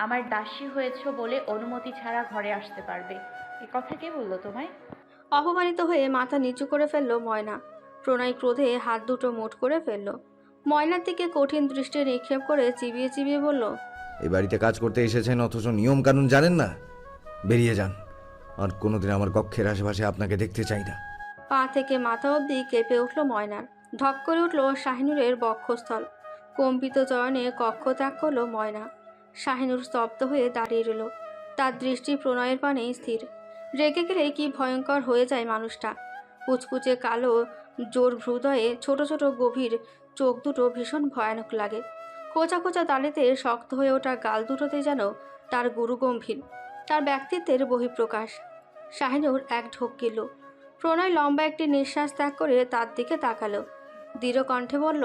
আমার দাসী হয়েছ বলে অনুমতি ছাড়া ঘরে আসতে পারবে। এ কথা কে বলল তোমায়? অপমানিত হয়ে মাথা নিচু করে ফেলল ময়না। প্রণয় ক্রোধে হাত দুটো মুঠ করে ফেলল। ময়নার দিকে কঠিন দৃষ্টি নিক্ষেপ করে চিবিয়ে চিবিয়ে বলল এই বাড়িতে কাজ করতে এসেছেন অথচ নিয়ম কানুন জানেন না? বেরিয়ে যান। আর কোনোদিন আমার কক্ষের আশেপাশে আপনাকে দেখতে চাই না। পা থেকে মাথা অবধি কেঁপে উঠল ময়নার। ধক করে উঠল শাহিনুরের বক্ষস্থল। কম্পিত চয়নে কক্ষ ত্যাগ করল ময়না। শাহিনুর স্তব্ধ হয়ে দাঁড়িয়ে রইল। তার দৃষ্টি প্রণয়ের পানে স্থির। রেগে গেলে কি ভয়ঙ্কর হয়ে যায় মানুষটা। কুচকুচে কালো, জোর হৃদয়ে ছোট ছোট গভীর চোখ দুটো ভীষণ ভয়ানক লাগে। কোচা কোচা দাঁড়িতে শক্ত হয়ে ওঠা গাল দুটোতে যেন তার গুরু গম্ভীর, তার ব্যক্তিত্বের বহিঃপ্রকাশ। শাহিনুর এক ঢোক গেল। প্রণয় লম্বা একটি নিঃশ্বাস ত্যাগ করে তার দিকে তাকালো। দৃঢ় কণ্ঠে বলল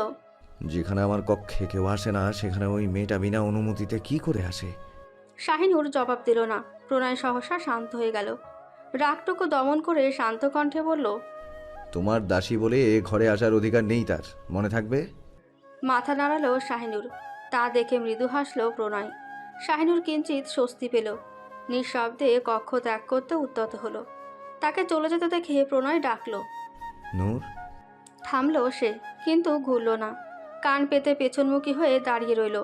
যেখানে আমার কক্ষে কেউ আসে না সেখানে ওই মেয়েটা বিনা অনুমতিতে কি করে আসে? শাহিনুর জবাব দিল না। প্রণয় সহসা শান্ত হয়ে গেল। রাগটুকু দমন করে শান্ত কণ্ঠে বলল তোমার দাসী বলে এ ঘরে আসার অধিকার নেই তার। মনে থাকবে? মাথা নাড়ালো শাহিনুর। তা দেখে মৃদু হাসল প্রণয়। শাহিনুর কিঞ্চিত স্বস্তি পেল। নিঃশব্দে কক্ষ ত্যাগ করতে উদ্যত হলো। তাকে চলে যেতে দেখে প্রণয় ডাকল। নূর? থামলো সে কিন্তু ঘুরল না। কান পেতে পেছনমুখী হয়ে দাঁড়িয়ে রইল।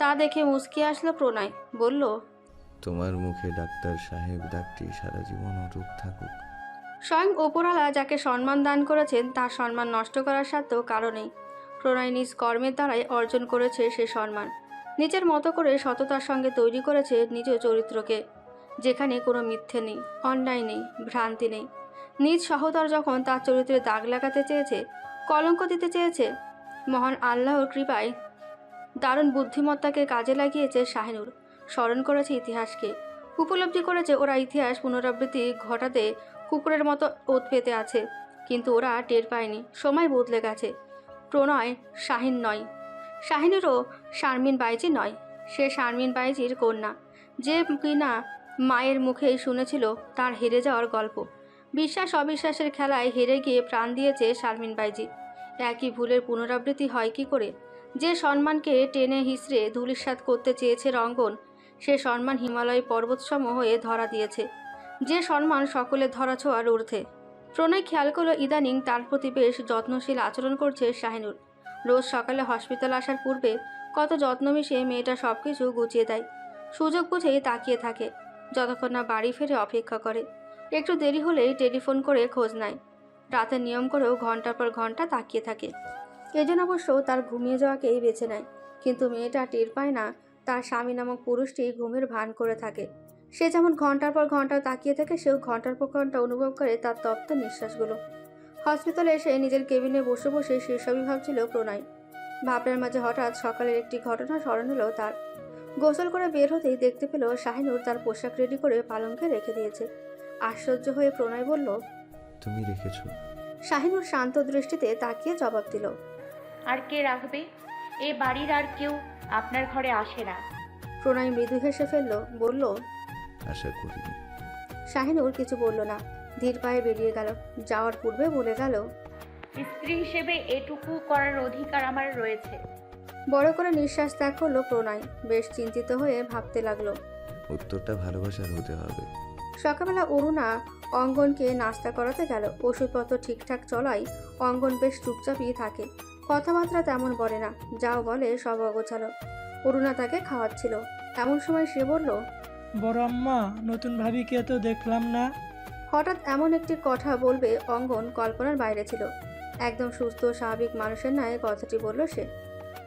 তা দেখে মুচকি আসলো প্রণয়। বলল তোমার মুখে ডাক্তার সাহেব ডাকটি সারা জীবন অটুট থাকুক। স্বয়ং ওপরালা যাকে সম্মান দান করেছেন তার সম্মান নষ্ট করার সাথেও কারণেই প্রণয় নিজ কর্মের দ্বারাই অর্জন করেছে সে সম্মান। নিজের মতো করে সততার সঙ্গে তৈরি করেছে নিজ চরিত্রকে যেখানে কোনো মিথ্যে নেই অন্যায় নেই ভ্রান্তি নেই। নিজ সহদর যখন তার চরিত্রে দাগ লাগাতে চেয়েছে কলঙ্ক দিতে চেয়েছে মহান আল্লাহর কৃপায় দারুণ বুদ্ধিমত্তাকে কাজে লাগিয়েছে শাহিনুর। স্মরণ করেছে ইতিহাসকে। উপলব্ধি করেছে ওরা ইতিহাস পুনরাবৃত্তি ঘটাতে কুকুরের মতো ওত পেতে আছে, কিন্তু ওরা টের পায়নি। সময় বদলে গেছে। প্রণয় শাহিন নয়। শাহিনেরও শারমিন বাইজি নয়। সে শারমিন বাইজির কন্যা। যে কিনা মায়ের মুখেই শুনেছিল তার হেরে যাওয়ার গল্প। বিশ্বাস অবিশ্বাসের খেলায় হেরে গিয়ে প্রাণ দিয়েছে শারমিন বাইজি। একই ভুলের পুনরাবৃত্তি হয় কি করে? যে সম্মানকে টেনে হিসড়ে ধুলিস্বাদ করতে চেয়েছে রঙ্গন, সে সম্মান হিমালয় পর্বতসম হয়ে ধরা দিয়েছে। যে সম্মান সকলের ধরাছোঁয়ার ঊর্ধ্বে। প্রণয় খেয়াল করল, ইদানিং তার প্রতি বেশ যত্নশীল আচরণ করছে শাহিনুর। রোজ সকালে হসপিটাল আসার পূর্বে কত যত্ন মিশিয়ে মেয়েটা সব কিছু গুছিয়ে দেয়। সুযোগ বুঝেই তাকিয়ে থাকে। যতক্ষণ না বাড়ি ফিরে অপেক্ষা করে। একটু দেরি হলেই টেলিফোন করে খোঁজ নেয়। রাতে নিয়ম করেও ঘণ্টার পর ঘণ্টা তাকিয়ে থাকে। এজন্য অবশ্য তার ঘুমিয়ে যাওয়াকেই বেছে নেয়। কিন্তু মেয়েটা টের পায় না, তার স্বামী নামক পুরুষটি ঘুমের ভান করে থাকে। সে যেমন ঘণ্টার পর ঘণ্টা তাকিয়ে থাকে, সেও ঘণ্টার পর ঘণ্টা অনুভব করে তার তপ্ত নিঃশ্বাসগুলো। হসপিটালে এসে নিজের কেবিনে বসে বসে সেসবই ভাবছিল প্রণয়। ভাবনার মাঝে হঠাৎ সকালের একটি ঘটনা স্মরণ হলো তার। গোসল করে বের হতেই দেখতে পেল শাহিনুর তার পোশাক রেডি করে পালঙ্কে রেখে দিয়েছে। আশ্চর্য হয়ে প্রণয় বলল তুমি রেখেছো। শাহিনুর শান্ত দৃষ্টিতে তাকিয়ে জবাব দিল আর কে রাখবে? এ বাড়ির আর কেউ আপনার ঘরে আসে না। প্রণয় মৃদু হেসে ফেলল বলল আশা করিনি। শাহিনুর কিছু বলল না ধীর পায়ে বেরিয়ে গেল যাওয়ার পূর্বে বলে গেল স্ত্রী হিসেবে এটুকু করার অধিকার আমার রয়েছে। বড় করে নিঃশ্বাস ত্যাগ করল প্রণয় বেশ চিন্তিত হয়ে ভাবতে লাগল উত্তরটা ভালোবাসার হতে হবে। সকালবেলা অরুণা অঙ্গনকে নাস্তা করাতে গেল। ওষুধপত্র ঠিকঠাক চলাই অঙ্গন বেশ চুপচাপই থাকে। কথাবার্তা তেমন বলে না যাও বলে সব অগোছালো। অরুণা তাকে খাওয়াচ্ছিল। এমন সময় সে বলল বড় আম্মা নতুন ভাবিকে তো দেখলাম না। হঠাৎ এমন একটি কথা বলবে অঙ্গন কল্পনার বাইরে ছিল। একদম সুস্থ স্বাভাবিক মানুষের ন্যায় কথাটি বলল সে।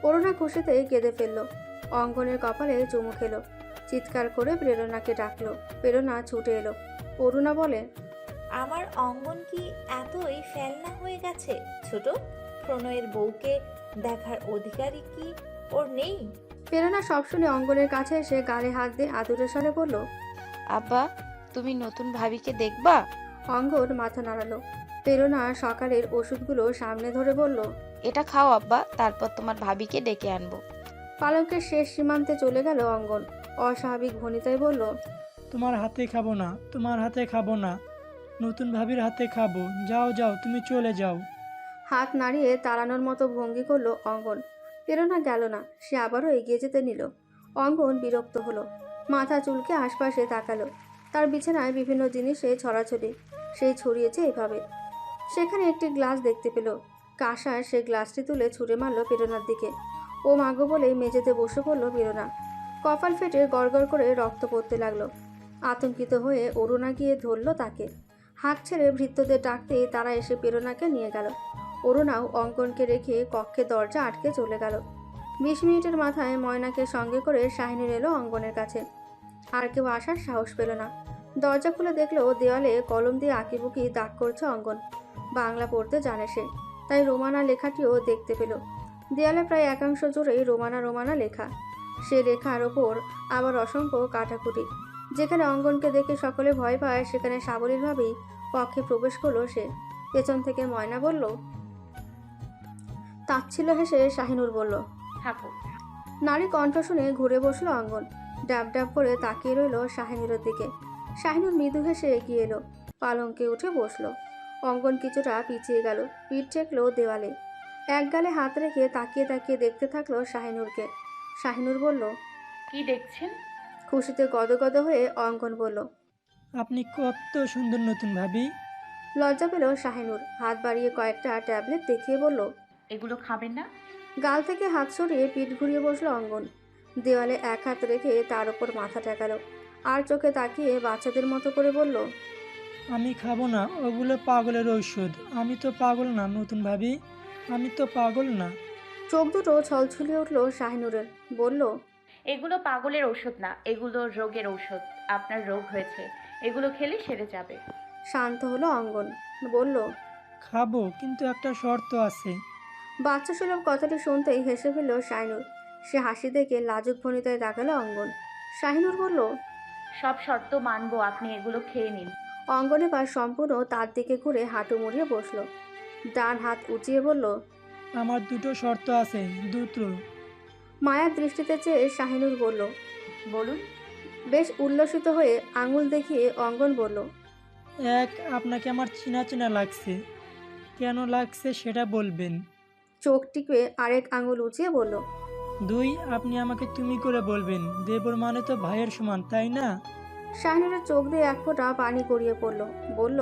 অরুণা খুশিতে কেঁদে ফেলল। অঙ্গনের কপালে চুমু খেলো। চিৎকার করে প্রেরণাকে ডাকলো। প্রেরণা ছুটে এলো। অরুণা বলে আমার অঙ্গন কি এতই ফেলনা হয়ে গেছে? ছোট প্রণয়ের বউকে দেখার অধিকারই কি ওর নেই? প্রেরণা সব শুনে অঙ্গনের কাছে এসে গালে হাত দিয়ে আদুরে স্বরে বলল আব্বা তুমি নতুন ভাবিকে দেখবা? অঙ্গন মাথা নাড়ালো। প্রেরণা সকালের ওষুধগুলো সামনে ধরে বলল এটা খাও আব্বা তারপর তোমার ভাবিকে ডেকে আনব। পালকের শেষ সীমান্তে চলে গেল অঙ্গন। অস্বাভাবিক ভনিতায় বলল তোমার হাতে খাব না তোমার হাতে খাব না। নতুন ভাবির হাতে খাব। যাও যাও তুমি চলে যাও। হাত নাড়িয়ে তাড়ানোর মতো ভঙ্গি করল অঙ্গন। প্রেরণা গেল না সে আবারও এগিয়ে যেতে নিল। অঙ্গন বিরক্ত হলো মাথা চুলকে আশপাশে তাকালো। তার বিছানায় বিভিন্ন জিনিসে ছড়াছড়ি সেই ছড়িয়েছে এভাবে। সেখানে একটি গ্লাস দেখতে পেল। কাঁসার সেই গ্লাসটি তুলে ছুঁড়ে মারল প্রেরণার দিকে। ও মাগো বলেই মেঝেতে বসে পড়ল প্রেরণা। কপাল ফেটে গড়গড় করে রক্ত পড়তে লাগল। আতঙ্কিত হয়ে অরুণা গিয়ে ধরল তাকে। হাঁক ছেড়ে ভৃত্যদের ডাকতেই তারা এসে প্রেরণাকে নিয়ে গেল। অরুণাও অঙ্কনকে রেখে কক্ষে দরজা আটকে চলে গেল। বিশ মিনিটের মাথায় ময়নাকে সঙ্গে করে শাহিনুর এলো অঙ্গনের কাছে। আর কেউ আসার সাহস পেল না। দরজা খুলে দেখল দেওয়ালে কলম দিয়ে আঁকিবুকি দাগ করছে অঙ্গন। বাংলা পড়তে জানে সে, তাই রোমানা লেখাটিও দেখতে পেল। দেয়ালে প্রায় একাংশ জুড়েই রোমানা রোমানা লেখা। সে রেখার ওপর আবার অসংখ্য কাটাকুটি যেখানে অঙ্গনকে দেখে সকলে ভয় পায় সেখানে সাবলীলভাবেই কক্ষে প্রবেশ করল সে। পেছন থেকে ময়না বলল তাচ্ছিল হেসে শাহিনুর বলল থাকো নারী কণ্ঠ শুনে ঘুরে বসল অঙ্গন। ডাব ডাব করে তাকিয়ে রইল শাহিনুরের দিকে। শাহিনুর মৃদু হেসে এগিয়ে এলো পালঙ্কে উঠে বসল। অঙ্গন কিছুটা পিছিয়ে গেল পিঠ ঠেকলো দেওয়ালে। এক গালে হাত রেখে তাকিয়ে তাকিয়ে দেখতে থাকল শাহিনুরকে। শাহিনুর বলল কি দেখছেন? খুশিতে গদগদ হয়ে অঙ্কন বলল আপনি কত সুন্দর নতুন ভাবি। লজ্জা পেল শাহিনুর। হাত বাড়িয়ে কয়েকটা ট্যাবলেট দেখিয়ে বলল এগুলো খাবেন না? গাল থেকে হাত সরিয়ে পিঠ ঘুরিয়ে বসল অঙ্গন। দেওয়ালে এক হাত রেখে তার উপর মাথা ঠেকালো। আর চোখে তাকিয়ে বাচ্চাদের মতো করে বলল আমি খাব না ওগুলো পাগলের ঔষধ। আমি তো পাগল না নতুন ভাবি। আমি তো পাগল না। চোখ দুটো ছলছলিয়ে উঠল শাহিনুরের। বলল এগুলো পাগলের ঔষধ না এগুলো রোগের ঔষধ। আপনার রোগ হয়েছে এগুলো খেলে সেরে যাবে। শান্ত হলো অঙ্গন। বলল খাব কিন্তু একটা শর্ত আছে। বাচ্চা সুলভ কথাটি শুনতেই হেসে ফেলল শাহিনুর। সে হাসি দেখে লাজুক ভনিতায় তাকালো অঙ্গন। শাহিনুর বলল সব শর্ত মানবো আপনি এগুলো খেয়ে নিন। অঙ্গনে বা সম্পূর্ণ তার দিকে ঘুরে হাঁটু মুড়িয়ে বসল। ডান হাত উঁচিয়ে বলল আমার দুটো শর্ত আছে দুটো। মায়ার দৃষ্টিতে চেয়ে শাহিনুর বলল বলুন। বেশ উল্লসিত হয়ে আঙুল দেখিয়ে অঙ্গন বলল এক আপনাকে আমার চেনা চেনা লাগছে। কেন লাগছে সেটা বলবেন। চোখ টিপে আরেক আঙুল উঁচিয়ে বলল দুই আপনি আমাকে তুমি করে বলবেন। দেবর মানে তো ভাইয়ের সমান তাই না? শাহিনুরের চোখ দিয়ে এক ফোঁটা পানি গড়িয়ে পড়ল বলল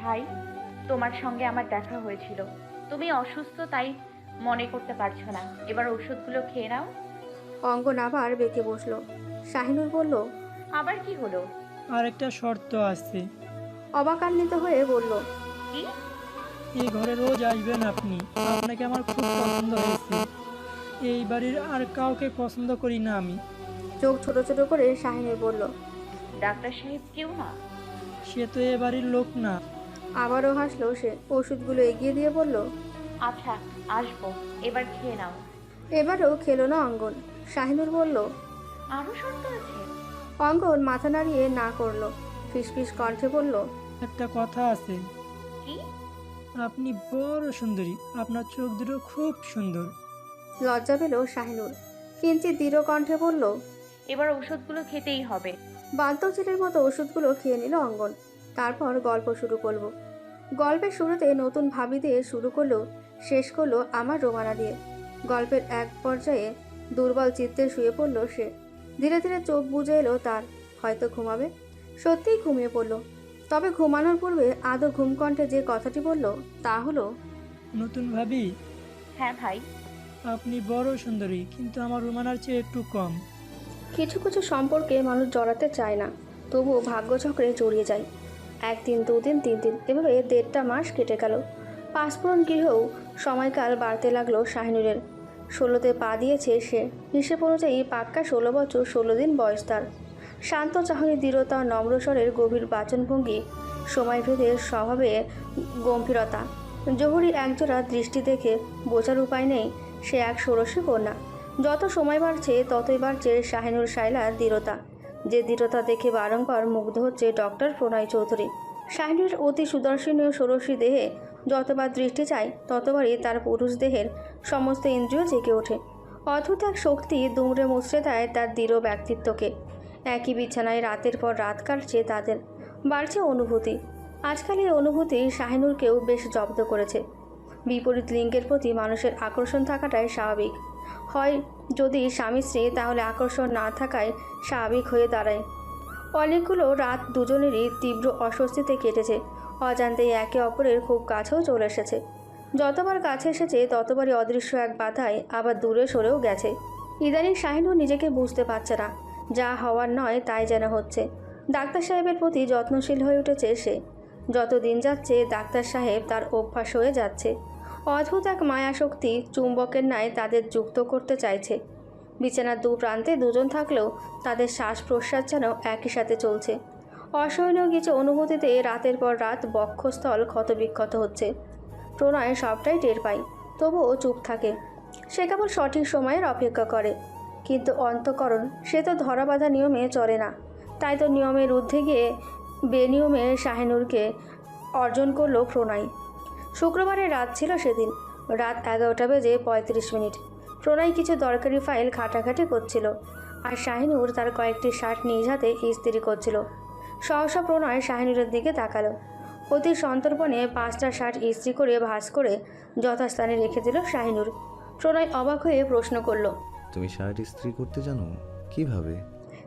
ভাই তোমার সঙ্গে আমার দেখা হয়েছিল। তুমি অসুস্থ তাই মনে করতে পারছ না। এবার ওষুধগুলো খেয়ে নাও। অঙ্গন আবার বেঁকে বসল। শাহিনুর বলল আবার কি হলো? আর একটা শর্ত আছে। অবাকান্বিত হয়ে বলল কি? এই ঘরে রোজ আসবেন আপনি। আপনাকে আমার খুব পছন্দ হয়েছে। এই বাড়ির আর কাউকে পছন্দ করি না আমি। চোখ ছোট ছোট করে শাহিনুর বলল ডাক্তার সাহেব কেউ না? সে তো এ বাড়ির লোক না। আবারও হাসলো সে। ওষুধগুলো এগিয়ে দিয়ে বলল আচ্ছা আসব। এবার খেয়ে নাও। এবারও খেলো না অঙ্গন। শাহিনুর বলল আরও শর্ত আছে? অঙ্গন মাথা নাড়িয়ে না করল। ফিসফিস কণ্ঠে বলল একটা কথা আছে। কি? আপনি বড় সুন্দরী। আপনার চোখ দুটো খুব সুন্দর। লজ্জা পেল শাহিনুর। কিঞ্চিত দৃঢ় কণ্ঠে বলল এবার ওষুধগুলো খেতেই হবে। বাদ্যচিলের মতো ওষুধগুলো খেয়ে নিল অঙ্গন। তারপর গল্প শুরু করব গল্পের শুরুতে নতুন ভাবি দিয়ে শুরু করল শেষ করল আমার রোমানা দিয়ে। গল্পের এক পর্যায়ে দুর্বল চিত্তে শুয়ে পড়ল সে। ধীরে ধীরে চোখ বুঝে এলো তার। হয়তো ঘুমাবে? সত্যিই ঘুমিয়ে পড়ল। তবে ঘুমানোর পূর্বে আদৌ ঘুমকণ্ঠে যে কথাটি বলল তা হলো নতুন ভাবি? হ্যাঁ ভাই। আপনি বড় সুন্দরী কিন্তু আমার রুমানার চেয়ে একটু কম। কিছু কিছু সম্পর্কে মানুষ জড়াতে চায় না তবুও ভাগ্যচক্রে জড়িয়ে যায়। একদিন দুদিন তিন দিন এভাবে দেড়টা মাস কেটে গেল। পাঁচফোড়ন গৃহেও সময়কাল বাড়তে লাগল শাহিনুরের। ষোলোতে পা দিয়েছে সে। হিসেব অনুযায়ী পাক্কা ষোলো বছর, ষোলো দিন বয়স তার। শান্ত চাহনি, দৃঢ়তা নম্রস্বরের গভীর বাচনভঙ্গি সময়ভেদে স্বভাবে গম্ভীরতা। জহুরি একজোড়া দৃষ্টি দেখে বোঝার উপায় নেই, সে এক ষোড়শী কন্যা। যত সময় বাড়ছে, ততই বাড়ছে শাহিনুর শাইলার দৃঢ়তা। যে দৃঢ়তা দেখে বারংবার মুগ্ধ হচ্ছে ডক্টর প্রণয় চৌধুরী। শাহিনুর অতি সুদর্শনীয় ষোড়শী দেহে যতবার দৃষ্টি চায় ততবারই তার পুরুষ দেহের সমস্ত ইন্দ্রিয় জেগে ওঠে। অদ্ভুত এক শক্তি দুমড়ে মুচড়ে দেয় তার দৃঢ় ব্যক্তিত্বকে। একই বিছানায় রাতের পর রাত কাটছে তাদের। বাড়ছে অনুভূতি। আজকাল এই অনুভূতি শাহিনুরকেও বেশ জব্দ করেছে। বিপরীত লিঙ্গের প্রতি মানুষের আকর্ষণ থাকাটাই স্বাভাবিক। হয় যদি স্বামী স্ত্রী তাহলে আকর্ষণ না থাকায় স্বাভাবিক হয়ে দাঁড়ায়। অনেকগুলো রাত দুজনেরই তীব্র অস্বস্তিতে কেটেছে। অজান্তেই একে অপরের খুব কাছেও চলে এসেছে। যতবার কাছে এসেছে, ততবারই অদৃশ্য এক বাধায় আবার দূরে সরেও গেছে। ইদানিং শাহিনুর নিজেকে বুঝতে পারছে না, যা হওয়ার নয় তাই যেন হচ্ছে। ডাক্তার সাহেবের প্রতি যত্নশীল হয়ে উঠেছে সে। যত দিন যাচ্ছে, ডাক্তার সাহেব তার অভ্যাস হয়ে যাচ্ছে। অদ্ভুত এক মায়াশক্তি চুম্বকের ন্যায় তাদের যুক্ত করতে চাইছে। বিছানার দু প্রান্তে দুজন থাকলেও তাদের শ্বাস প্রশ্বাস যেন একই সাথে চলছে। অসহনীয় কিছু অনুভূতিতে রাতের পর রাত বক্ষস্থল ক্ষতবিক্ষত হচ্ছে। প্রণয় সবটাই টের পায়, তবুও চুপ থাকে। সে কেবল সঠিক সময়ের অপেক্ষা করে। কিন্তু অন্তকরণ, সে তো ধরাবাঁধা নিয়মে চলে না। তাই তো নিয়মের ঊর্ধ্বে গিয়ে বেনিয়মে শাহিনুরকে অর্জন করল প্রণয়। শুক্রবারের রাত ছিল সেদিন। রাত এগারোটা বেজে পঁয়ত্রিশ মিনিট। প্রণয় কিছু দরকারি ফাইল ঘাটাঘাটি করছিল। আর শাহিনুর তার কয়েকটি শার্ট নিজ হাতে ইস্ত্রি করছিল। সহসা প্রণয় শাহিনুরের দিকে তাকালো। অতি সন্তর্পণে পাঁচটা শার্ট ইস্ত্রি করে ভাঁজ করে যথাস্থানে রেখে দিল শাহিনুর। প্রণয় অবাক হয়ে প্রশ্ন করল তুমি শার্ট ইস্ত্রি করতে জানো? কীভাবে?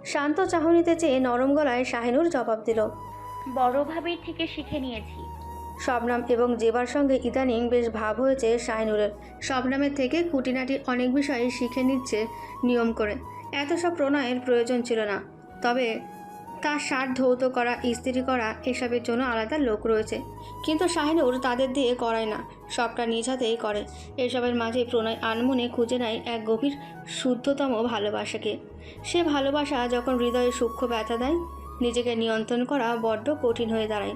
শান্ত চাহনিতে চেয়ে নরম গলায় শাহিনুর জবাব দিল বড় ভাবির থেকে শিখে নিয়েছি। শবনাম এবং জেবার সঙ্গে ইদানিং বেশ ভাব হয়েছে শাহিনুরের। শবনামের থেকে খুঁটিনাটি অনেক বিষয় শিখে নিচ্ছে নিয়ম করে। এত সব প্রণয়ের প্রয়োজন ছিল না। তবে তার শার্ট ধৌত করা, ইস্ত্রি করা, এসবের জন্য আলাদা লোক রয়েছে। কিন্তু শাহিনুর তাদের দিয়ে করায় না, সবটা নিজ হাতেই করে। এসবের মাঝে প্রণয় আনমনে খুঁজে নেয় এক গভীর, শুদ্ধতম ভালোবাসাকে। সে ভালোবাসা যখন হৃদয়ে সূক্ষ্ম ব্যথা দেয়, নিজেকে নিয়ন্ত্রণ করা বড্ড কঠিন হয়ে দাঁড়ায়।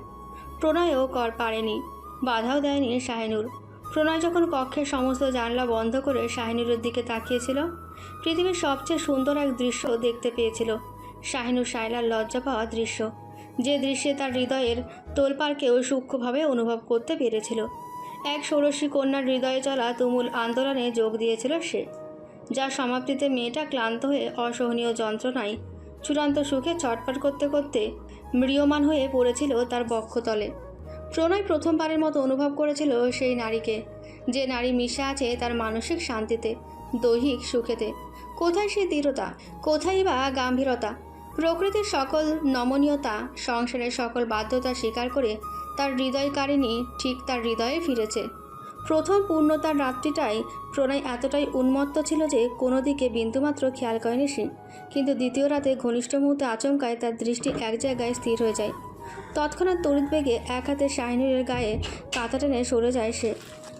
প্রণয়ও কর পারেনি, বাধাও দেয়নি শাহিনুর। প্রণয় যখন কক্ষের সমস্ত জানলা বন্ধ করে শাহিনুরের দিকে তাকিয়েছিল, পৃথিবীর সবচেয়ে সুন্দর এক দৃশ্য দেখতে পেয়েছিল। শাহিনুর শায়লার লজ্জা পাওয়া দৃশ্য। যে দৃশ্যে তার হৃদয়ের তোলপাড়কেও সূক্ষ্মভাবে অনুভব করতে পেরেছিল। এক ষোড়শী কন্যার হৃদয়ে চলা তুমুল আন্দোলনে যোগ দিয়েছিল সে। যার সমাপ্তিতে মেয়েটা ক্লান্ত হয়ে অসহনীয় যন্ত্রণায়, চূড়ান্ত সুখে ছটফট করতে করতে ম্রিয়মান হয়ে পড়েছিল তার বক্ষতলে। প্রণয় প্রথমবারের মতো অনুভব করেছিল সেই নারীকে। যে নারী মিশে আছে তার মানসিক শান্তিতে, দৈহিক সুখেতে। কোথায় সেই দৃঢ়তা, কোথায় বা গাম্ভীরতা? প্রকৃতির সকল নমনীয়তা, সংসারের সকল বাধ্যতা স্বীকার করে তার হৃদয়কারিণী ঠিক তার হৃদয়ে ফিরেছে। প্রথম পূর্ণতার রাত্রিটাই প্রণয় এতটাই উন্মত্ত ছিল যে কোনো দিকে বিন্দুমাত্র খেয়াল করেনি সে। কিন্তু দ্বিতীয় রাতে ঘনিষ্ঠ মুহূর্তে আচমকায় তার দৃষ্টি এক জায়গায় স্থির হয়ে যায়। তৎক্ষণাৎ তড়িৎ বেগে এক হাতে শাহিনুরের গায়ে কাঁথা টেনে সরে যায় সে।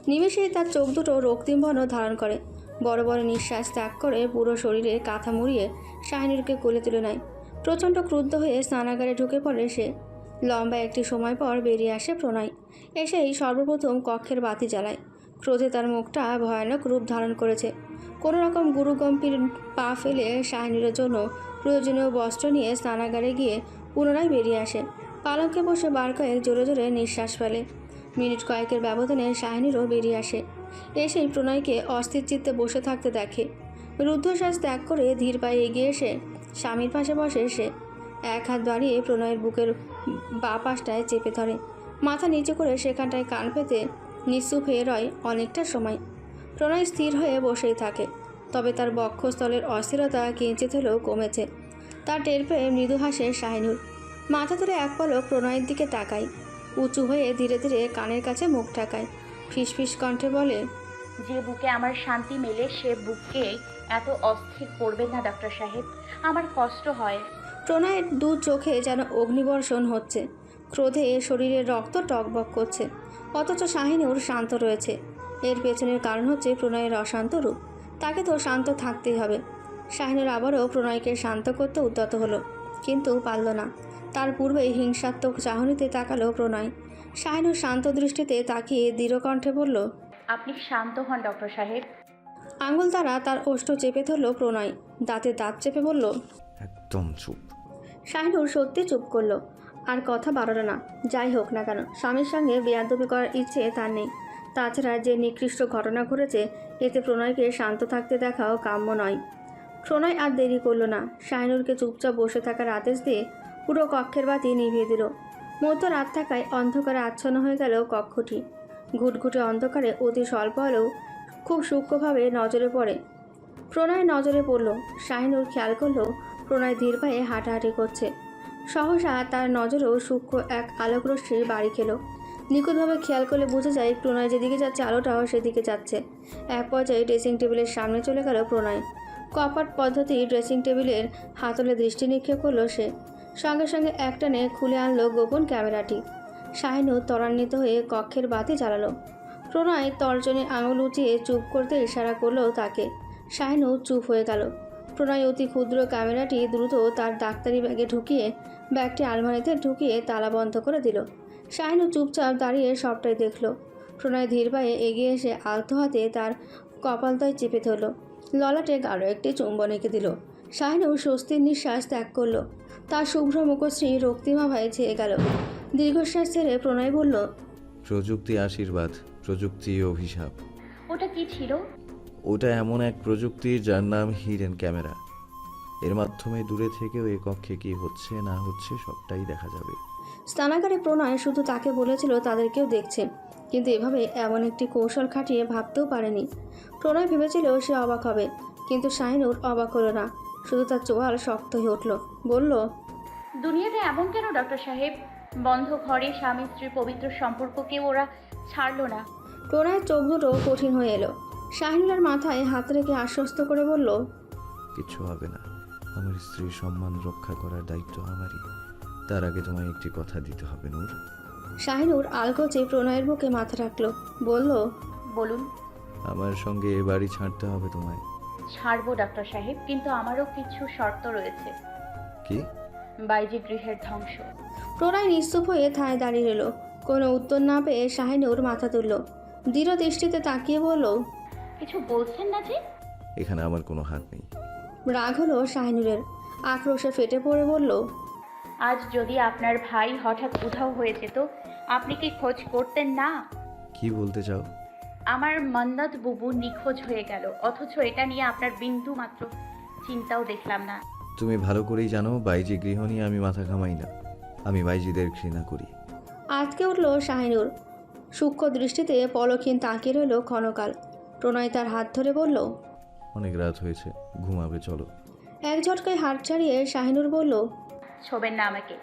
নিমেষেই তার চোখ দুটো রক্তিম বর্ণ ধারণ করে। বড় বড় নিঃশ্বাস ত্যাগ করে পুরো শরীরে কাঁথা মুড়িয়ে শাহিনুরকে কোলে তুলে নেয়। প্রচণ্ড ক্রুদ্ধ হয়ে স্নানাগারে ঢুকে পড়ে সে। লম্বা একটি সময় পর বেরিয়ে আসে প্রণয়। এসেই সর্বপ্রথম কক্ষের বাতি জ্বালায়। ক্রোধে তার মুখটা ভয়ানক রূপ ধারণ করেছে। কোনো রকম গুরুগম্ভীর পা ফেলে শাহিনুরের জন্য প্রয়োজনীয় বস্ত্র নিয়ে স্নানাগারে গিয়ে পুনরায় বেরিয়ে আসে। পালঙ্কে বসে বার কয়েক জোরে জোরে নিঃশ্বাস ফেলে। মিনিট কয়েকের ব্যবধানে শাহিনীরও বেরিয়ে আসে। এসেই প্রণয়কে অস্থির চিত্তে বসে থাকতে দেখে। রুদ্ধশ্বাস ত্যাগ করে ধীর পায়ে এগিয়ে এসে স্বামীর পাশে বসে সে এক হাত দাঁড়িয়ে প্রণয়ের বুকের বা পাশটায় চেপে ধরে। মাথা নিচু করে সেখানটায় কান পেতে নিঃসুপ হয়ে রয় অনেকটা সময়। প্রণয় স্থির হয়ে বসেই থাকে, তবে তার বক্ষস্থলের অস্থিরতা কিঞ্চিত হলেও কমেছে। তার টের পেয়ে মৃদু হাসে শাহিনুর। মাথা ধরে এক পলক প্রণয়ের দিকে তাকায়। উঁচু হয়ে ধীরে ধীরে কানের কাছে মুখ ঠাকায়। ফিসফিস কণ্ঠে বলে, যে বুকে আমার শান্তি মেলে, সে বুককে এত অস্থির করবেন না ডক্টর সাহেব। আমার কষ্ট হয়। প্রণয়ের দু চোখে যেন অগ্নিবর্ষণ হচ্ছে। ক্রোধে শরীরের রক্ত টকবক করছে। অথচ শাহিনুর শান্ত রয়েছে। এর পেছনের কারণ হচ্ছে প্রণয়ের অশান্ত রূপ। তাকে তো শান্ত থাকতেই হবে। শাহিনুর আবারও প্রণয়কে শান্ত করতে উদ্যত হলো। কিন্তু পারল না। তার পূর্বেই হিংসাত্মক চাহনিতে তাকালো প্রণয়। শাহিনুর শান্ত দৃষ্টিতে তাকিয়ে দৃঢ়কণ্ঠে বলল আপনি শান্ত হন ডক্টর সাহেব। আঙুল দ্বারা তার ওষ্ঠ চেপে ধরল প্রণয়। দাঁতে দাঁত চেপে বলল একদম চুপ। শাহিনুর সত্যি চুপ করল। আর কথা বাড়ালো না। যাই হোক না কেন স্বামীর সঙ্গে বেয়াদবি করার ইচ্ছে তার নেই। তাছাড়া যে নিকৃষ্ট ঘটনা ঘটেছে এতে প্রণয়কে শান্ত থাকতে দেখাও কাম্য নয়। প্রণয় আর দেরি করল না। শাহিনুরকে চুপচাপ বসে থাকার আদেশ দিয়ে পুরো কক্ষের বাতি নিভিয়ে দিল। মধ্যরাত থাকায় অন্ধকারে আচ্ছন্ন হয়ে গেল কক্ষটি। ঘুটঘুটে অন্ধকারে অতি স্বল্প হলেও খুব সূক্ষ্মভাবে নজরে পড়ে। প্রণয় নজরে পড়ল। শাহিনুর খেয়াল করল, প্রণয় ধীর পায়ে হাঁটাহাঁটি করছে। সহসা তার নজরেও সূক্ষ্ম এক আলোকরশ্মি বাড়ি খেলো। নিখুঁতভাবে খেয়াল করলে বোঝা যায়, প্রণয় যেদিকে যাচ্ছে, আলোটাও সেদিকে যাচ্ছে। এক পর্যায়ে ড্রেসিং টেবিলের সামনে চলে গেল প্রণয়। কপাট পদ্ধতি ড্রেসিং টেবিলের হাতলে দৃষ্টি নিক্ষেপ করল সে। সঙ্গে সঙ্গে একটানে খুলে আনলো গোপন ক্যামেরাটি। শাহিনু ত্বরান্বিত হয়ে কক্ষের বাতি জ্বালালো। প্রণয় তর্জনে আঙুল উঁচিয়ে চুপ করতে ইশারা করল তাকে। শাহিনু চুপ হয়ে গেল। প্রণয় অতি ক্ষুদ্র ক্যামেরাটি দ্রুত তার ডাক্তারি ব্যাগে ঢুকিয়ে, ব্যাগটি আলমারিতে ঢুকিয়ে তালা বন্ধ করে দিল। শাহিনু চুপচাপ দাঁড়িয়ে সবটাই দেখল। প্রণয় ধীর পায়ে এগিয়ে এসে আলতো হাতে তার কপালতয় চেপে ধরল। ললাটে গাঢ় একটি চুম্বন এঁকে দিল। শাহিনু স্বস্তির নিঃশ্বাস ত্যাগ করল। তার শুভ্র মুখশ্রী রক্তিমাভায় ছেয়ে গেল। দীর্ঘশ্বাস ছেড়ে প্রণয় বলল, প্রযুক্তি আশীর্বাদ। প্রযুক্তি অভিশাপ। ওটা কি ছিল? ওটা এমন এক প্রযুক্তি যার নাম হিডেন ক্যামেরা। এর মাধ্যমে দূরে থেকেও এ কক্ষে কি হচ্ছে না হচ্ছে সবটাই দেখা যাবে। স্নানাগারে প্রণয় শুধু তাকে বলেছিল তাদেরকেও দেখছে কিন্তু এভাবে এমন একটি কৌশল খাটিয়ে ভাবতেও পারেনি। প্রণয় ভেবেছিল সে অবাক হবে কিন্তু শাহিনুর অবাক হলো না। শুধু তার চোয়াল শক্ত হয়ে উঠল বলল দুনিয়াতে এমন কেন ডক্টর সাহেব? বন্ধ ঘরে স্বামী স্ত্রীর পবিত্র সম্পর্ককে ওরা ছাড়লো না। প্রণয়ের চোখ দুটো কঠিন হয়ে এলো। শাহিনুরের মাথায় হাত রেখে আশ্বস্ত করে বলল কিচ্ছু হবে না। আমার স্ত্রীর সম্মান রক্ষা করার দায়িত্ব আমারই। তার আগে তোমায় একটি কথা দিতে হবে নূর। শাহিনুর আলগোচে প্রণয়ের বুকে মাথা রাখল বলল বলুন। আমার সঙ্গে এ বাড়ি ছাড়তে হবে তোমায়। ছাড়বো ডাক্তার সাহেব কিন্তু আমারও কিছু শর্ত রয়েছে। কি? বাইজি গৃহের ধ্বংস। প্রণয় নিস্তুপ হয়ে থায় দাঁড়িয়ে রইল। কোনো উত্তর না পেয়ে শাহিনুর মাথা তুলল। দৃঢ় দৃষ্টিতে তাকিয়ে বলল কিছু বলছেন না যে? এখানে আমার কোনো হাত নেই। রাগ হলো শাহিনুরের। আক্রোশে ফেটে পড়ে বলল আজ যদি আপনার ভাই হঠাৎ উধাও হয়ে যেত আপনি কি খোঁজ করতেন না? কি বলতে চাও? আমার মন্দাত বুবু নিখোঁজ হয়ে গেল অথচ এটা নিয়ে আপনার বিন্দু মাত্র চিন্তাও দেখলাম না। তুমি ভালো করেই জানো বাইজি গৃহ নিয়ে আমি মাথা ঘামাই না। আমি বাইজিদের ঘৃণা করি। আজকে উঠল শাহিনুর। সূক্ষ্ম দৃষ্টিতে পলক্ষীন তাকিয়ে রইল ক্ষণকাল। প্রণয় তার হাত ধরে বলল অনেক রাত হয়েছে ঘুমাবে চলো। এক ঝটকায় হাত ছাড়িয়ে শাহিনুর বলল ছোবেন না আমাকে।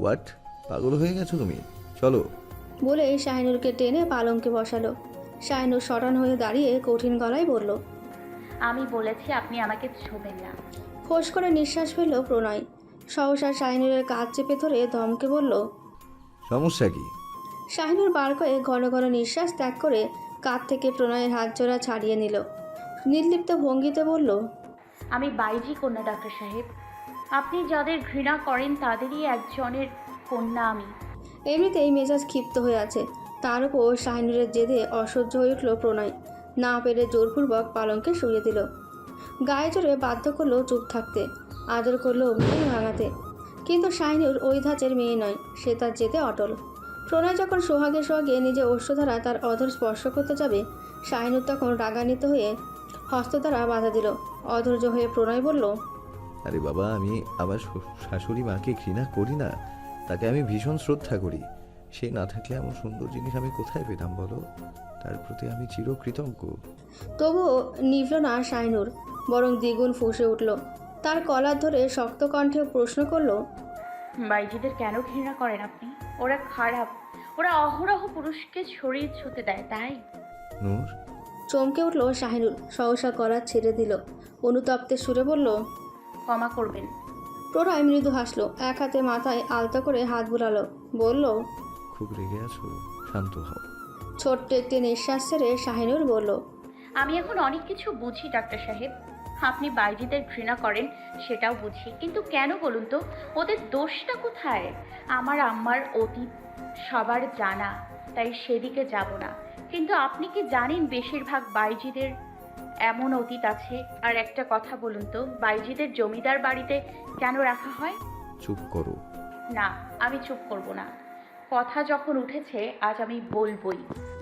হোয়াট পাগল হয়ে গেছো তুমি? চলো। বলে শাহিনুরকে টেনে পালঙ্কে বসালো। শাহিনুর সরান হয়ে দাঁড়িয়ে কঠিন গলায় বলল আমি বলেছি আপনি আমাকে ছোবেন না। ফোঁস করে নিঃশ্বাস ফেলল প্রণয়। সহসা শাহিনুরের কাজ চেপে ধরে ধমকে বলল সমস্যা কি? শাহিনুর বার করে ঘন ঘন নিঃশ্বাস ত্যাগ করে কাঁধ থেকে প্রণয়ের হাত জোড়া ছাড়িয়ে নিল। নির্লিপ্ত ভঙ্গিতে বলল আমি বাইজি কন্যা ডাক্তার সাহেব। আপনি যাদের ঘৃণা করেন তাদেরই একজনের কন্যা আমি। এমনিতেই মেজাজ ক্ষিপ্ত হয়ে আছে। তার উপর শাহিনুরের জেদে অসহ্য হয়ে উঠল প্রণয়। না পেরে জোরপূর্বক পালঙ্কে শুয়ে দিল। গায়ে জোরে বাধ্য করল চুপ থাকতে। আদর করল ভাঙাতে। কিন্তু শাহিনুর ওই ধাঁচের মেয়ে নয় সে তার জেদে অটল। প্রণয় যখন সোহাগে সোহাগে নিজে অশ্বধারা তার অধর স্পর্শ করতে যাবে শাহিনুর তখন রাগান্বিত হয়ে হস্ত দ্বারা বাধা দিল। অধৈর্য হয়ে প্রণয় বলল আরে বাবা আমি আমার শাশুড়ি মাকে ঘৃণা করি না তাকে আমি ভীষণ শ্রদ্ধা করি। সে না থাকলে এমন সুন্দর জিনিস আমি কোথায় পেতাম বলো? তার প্রতি আমি চিরকৃতজ্ঞ। তবুও নিভল না শাইনুর বরং দ্বিগুণ ফুঁসে উঠল। তার কলার ধরে শক্ত কণ্ঠে প্রশ্ন করল বাইজিদের কেন ঘৃণা করেন আপনি? ওরা খারাপ। ওরা অহরহ পুরুষকে শরীর ছুতে দেয় তাই? নূর? চমকে উঠল শাহিনুর সহসা কলার ছেড়ে দিল। অনুতপ্তের সুরে বলল ক্ষমা করবেন। প্রণয় মৃদু হাসলো এক হাতে মাথায় আলতো করে হাত বুলালো বলল খুব রেগে আছো শান্ত হও। ছোট্ট একটি নিঃশ্বাস ছেড়ে শাহিনুর বলল আমি এখন অনেক কিছু বুঝি ডাক্তার সাহেব। আপনি বাইজিদের ঘৃণা করেন সেটাও বুঝি। কিন্তু কেন বলুন তো? ওদের দোষটা কোথায়? আমার আম্মার অতীত সবার জানা তাই সেদিকে যাব না। কিন্তু আপনি কি জানেন বেশিরভাগ বাইজিদের এমন অতীত আছে? আর একটা কথা বলুন তো বাইজিদের জমিদার বাড়িতে কেন রাখা হয়? চুপ করো। না আমি চুপ করব না। কথা যখন উঠেছে আজ আমি বলবই।